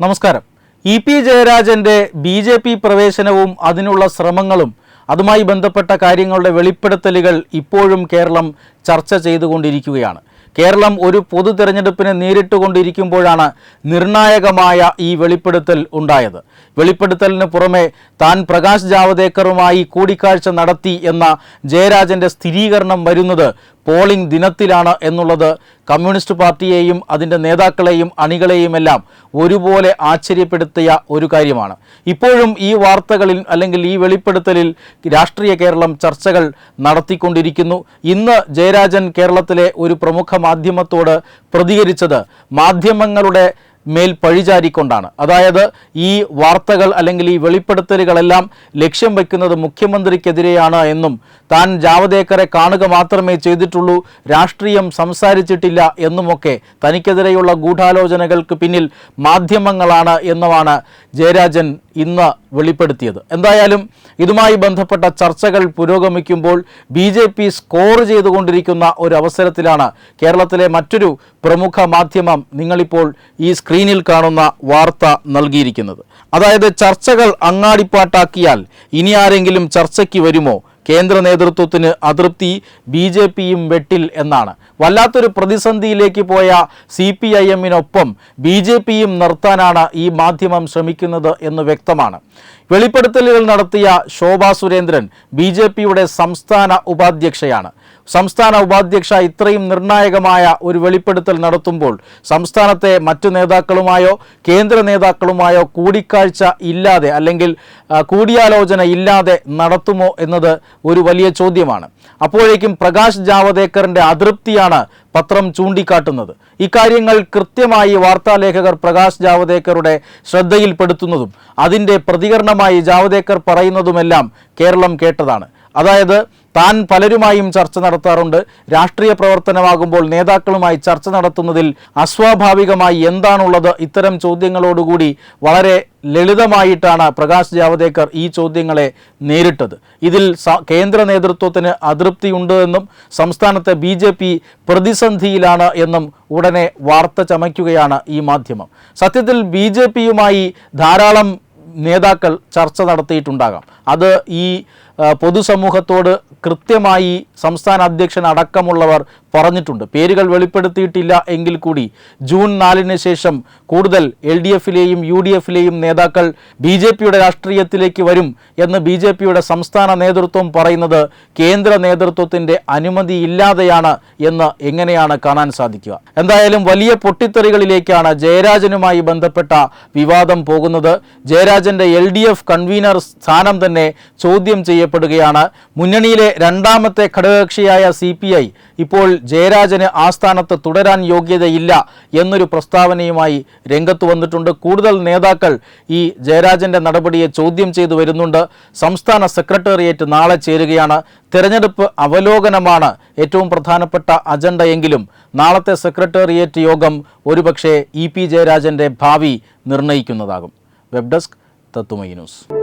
നമസ്കാരം. E P ജയരാജന്റെ B J P പ്രവേശനവും അതിനുള്ള ശ്രമങ്ങളും അതുമായി ബന്ധപ്പെട്ട കാര്യങ്ങളുടെ വെളിപ്പെടുത്തലുകൾ ഇപ്പോഴും കേരളം ചർച്ച ചെയ്തുകൊണ്ടിരിക്കുകയാണ്. കേരളം ഒരു പൊതു തെരഞ്ഞെടുപ്പിനെ നേരിട്ടുകൊണ്ടിരിക്കുമ്പോഴാണ് നിർണായകമായ ഈ വെളിപ്പെടുത്തൽ ഉണ്ടായത്. വെളിപ്പെടുത്തലിന് പുറമെ താൻ പ്രകാശ് ജാവദേക്കറുമായി കൂടിക്കാഴ്ച നടത്തി എന്ന ജയരാജന്റെ സ്ഥിരീകരണം വരുന്നത് പോളിംഗ് ദിനത്തിലാണ് എന്നുള്ളത് കമ്മ്യൂണിസ്റ്റ് പാർട്ടിയെയും അതിന്റെ നേതാക്കളെയും അണികളെയുമെല്ലാം ഒരുപോലെ ആശ്ചര്യപ്പെടുത്തിയ ഒരു കാര്യമാണ്. ഇപ്പോഴും ഈ വാർത്തകളിൽ അല്ലെങ്കിൽ ഈ വെളിപ്പെടുത്തലിൽ രാഷ്ട്രീയ കേരളം ചർച്ചകൾ നടത്തിക്കൊണ്ടിരിക്കുന്നു. ഇന്ന് ജയരാജൻ കേരളത്തിലെ ഒരു പ്രമുഖ മാധ്യമത്തോട് പ്രതികരിച്ചത് മാധ്യമങ്ങളുടെ മേൽ പഴിചാരിക്കൊണ്ടാണ്. അതായത് ഈ വാർത്തകൾ അല്ലെങ്കിൽ ഈ വെളിപ്പെടുത്തലുകളെല്ലാം ലക്ഷ്യം വയ്ക്കുന്നത് മുഖ്യമന്ത്രിക്കെതിരെയാണ് എന്നും താൻ ജാവദേക്കറെ കാണുക മാത്രമേ ചെയ്തിട്ടുള്ളൂ രാഷ്ട്രീയം സംസാരിച്ചിട്ടില്ല എന്നുമൊക്കെ തനിക്കെതിരെയുള്ള ഗൂഢാലോചനകൾക്ക് പിന്നിൽ മാധ്യമങ്ങളാണ് എന്നുമാണ് ജയരാജൻ ഇന്ന് വെളിപ്പെടുത്തിയത്. എന്തായാലും ഇതുമായി ബന്ധപ്പെട്ട ചർച്ചകൾ പുരോഗമിക്കുമ്പോൾ ബി ജെ പി സ്കോർ ചെയ്തുകൊണ്ടിരിക്കുന്ന ഒരു അവസരത്തിലാണ് കേരളത്തിലെ മറ്റൊരു പ്രമുഖ മാധ്യമം നിങ്ങളിപ്പോൾ ഈ സ്ക്രീനിൽ കാണുന്ന വാർത്ത നൽകിയിരിക്കുന്നത്. അതായത് ചർച്ചകൾ അങ്ങാടിപ്പാട്ടാക്കിയാൽ ഇനി ആരെങ്കിലും ചർച്ചയ്ക്ക് വരുമോ? കേന്ദ്ര നേതൃത്വത്തിന് അതൃപ്തി ബി ജെ പിയും വെട്ടിൽ എന്നാണ്. വല്ലാത്തൊരു പ്രതിസന്ധിയിലേക്ക് പോയ സി പി ഐ എമ്മിനൊപ്പം ബി ജെ പിയും നിർത്താനാണ് ഈ മാധ്യമം ശ്രമിക്കുന്നത് എന്ന് വ്യക്തമാണ്. വെളിപ്പെടുത്തലുകൾ നടത്തിയ ശോഭാ സുരേന്ദ്രൻ ബി ജെ പിയുടെ സംസ്ഥാന ഉപാധ്യക്ഷയാണ്. സംസ്ഥാന ഉപാധ്യക്ഷ ഇത്രയും നിർണായകമായ ഒരു വെളിപ്പെടുത്തൽ നടത്തുമ്പോൾ സംസ്ഥാനത്തെ മറ്റു നേതാക്കളുമായോ കേന്ദ്ര നേതാക്കളുമായോ കൂടിക്കാഴ്ച ഇല്ലാതെ അല്ലെങ്കിൽ കൂടിയാലോചന ഇല്ലാതെ നടത്തുമോ എന്നത് ഒരു വലിയ ചോദ്യമാണ്. അപ്പോഴേക്കും പ്രകാശ് ജാവദേക്കറിന്റെ അതൃപ്തിയാണ് പത്രം ചൂണ്ടിക്കാട്ടുന്നത്. ഇക്കാര്യങ്ങൾ കൃത്യമായി വാർത്താലേഖകർ പ്രകാശ് ജാവദേക്കറുടെ ശ്രദ്ധയിൽപ്പെടുത്തുന്നതും അതിന്റെ പ്രതികരണമായി ജാവദേക്കർ പറയുന്നതുമെല്ലാം കേരളം കേട്ടതാണ്. അതായത് താൻ പലരുമായും ചർച്ച നടത്താറുണ്ട്. രാഷ്ട്രീയ പ്രവർത്തനമാകുമ്പോൾ നേതാക്കളുമായി ചർച്ച നടത്തുന്നതിൽ അസ്വാഭാവികമായി എന്താണുള്ളത്? ഇത്തരം ചോദ്യങ്ങളോടുകൂടി വളരെ ലളിതമായിട്ടാണ് പ്രകാശ് ജാവദേക്കർ ഈ ചോദ്യങ്ങളെ നേരിട്ടത്. ഇതിൽ കേന്ദ്ര നേതൃത്വത്തിന് അതൃപ്തിയുണ്ട് എന്നും സംസ്ഥാനത്തെ ബി ജെ പി പ്രതിസന്ധിയിലാണ് എന്നും ഉടനെ വാർത്ത ചമയ്ക്കുകയാണ് ഈ മാധ്യമം. സത്യത്തിൽ ബി ജെ പിയുമായി ധാരാളം നേതാക്കൾ ചർച്ച നടത്തിയിട്ടുണ്ടാകാം. അത് ഈ പൊതുസമൂഹത്തോട് കൃത്യമായി സംസ്ഥാന അധ്യക്ഷൻ അടക്കമുള്ളവർ പറഞ്ഞിട്ടുണ്ട്. പേരുകൾ വെളിപ്പെടുത്തിയിട്ടില്ല എങ്കിൽ കൂടി ജൂൺ നാലിന് ശേഷം കൂടുതൽ എൽ ഡി എഫിലെയും യു ഡി എഫിലെയും നേതാക്കൾ ബി ജെ പിയുടെ രാഷ്ട്രീയത്തിലേക്ക് വരും എന്ന് ബി ജെ പിയുടെ സംസ്ഥാന നേതൃത്വം പറയുന്നത് കേന്ദ്ര നേതൃത്വത്തിന്റെ അനുമതിയില്ലാതെയാണ് എന്ന് എങ്ങനെയാണ് കാണാൻ സാധിക്കുക? എന്തായാലും വലിയ പൊട്ടിത്തെറികളിലേക്കാണ് ജയരാജനുമായി ബന്ധപ്പെട്ട വിവാദം പോകുന്നത്. ജയരാജന്റെ എൽ ഡി എഫ് കൺവീനർ സ്ഥാനം തന്നെ ചോദ്യം ചെയ്യപ്പെടുകയാണ് മുന്നണിയിലെ രണ്ടാമത്തെ ഘടകകക്ഷിയായ സി ഇപ്പോൾ ജയരാജന് ആ സ്ഥാനത്ത് തുടരാൻ യോഗ്യതയില്ല എന്നൊരു പ്രസ്താവനയുമായി രംഗത്ത് വന്നിട്ടുണ്ട്. കൂടുതൽ നേതാക്കൾ ഈ ജയരാജന്റെ നടപടിയെ ചോദ്യം ചെയ്തു വരുന്നുണ്ട്. സംസ്ഥാന സെക്രട്ടേറിയറ്റ് നാളെ ചേരുകയാണ്. തെരഞ്ഞെടുപ്പ് അവലോകനമാണ് ഏറ്റവും പ്രധാനപ്പെട്ട അജണ്ടയെങ്കിലും നാളത്തെ സെക്രട്ടേറിയറ്റ് യോഗം ഒരുപക്ഷെ ഇ പി ജയരാജന്റെ ഭാവി നിർണയിക്കുന്നതാകും വെബ് ഡെസ്ക് തത്തുമൈ ന്യൂസ്.